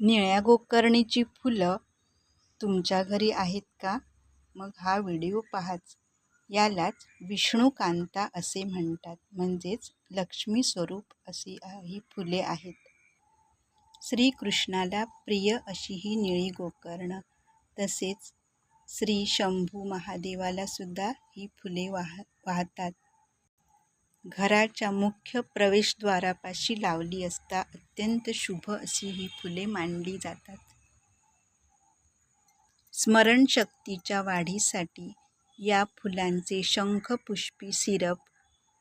निळ्या गोकर्णीची फुलं तुमच्या घरी आहेत का? मग हा व्हिडिओ पाहाच. यालाच विष्णुकांता असे म्हणतात. म्हणजेच लक्ष्मी स्वरूप अशी ही फुले आहेत. श्रीकृष्णाला प्रिय अशी ही निळी गोकर्ण. तसेच श्री शंभू महादेवाला सुद्धा ही फुले वाह वाहतात. घराच्या मुख्य प्रवेशद्वारापाशी लावली असता अत्यंत शुभ अशी ही फुले मांडली जातात. स्मरणशक्तीच्या वाढीसाठी या फुलांचे शंखपुष्पी सिरप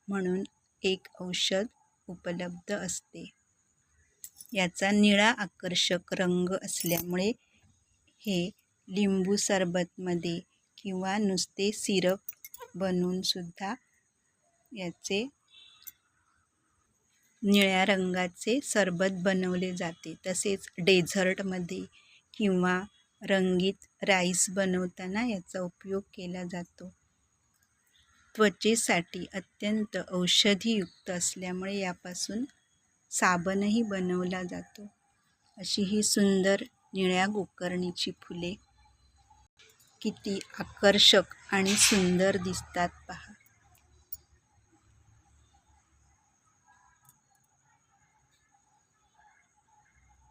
म्हणून एक औषध उपलब्ध असते. याचा निळा आकर्षक रंग असल्यामुळे हे लिंबू सरबतमध्ये किंवा नुसते सिरप बनवूनसुद्धा याचे निळ्या रंगाचे सरबत बनवले जाते. तसेच डेझर्टमध्ये किंवा रंगीत राईस बनवताना याचा उपयोग केला जातो. त्वचेसाठी अत्यंत औषधीयुक्त असल्यामुळे यापासून साबणही बनवला जातो. अशी ही सुंदर निळ्या गोकर्णीची फुले किती आकर्षक आणि सुंदर दिसतात पहा.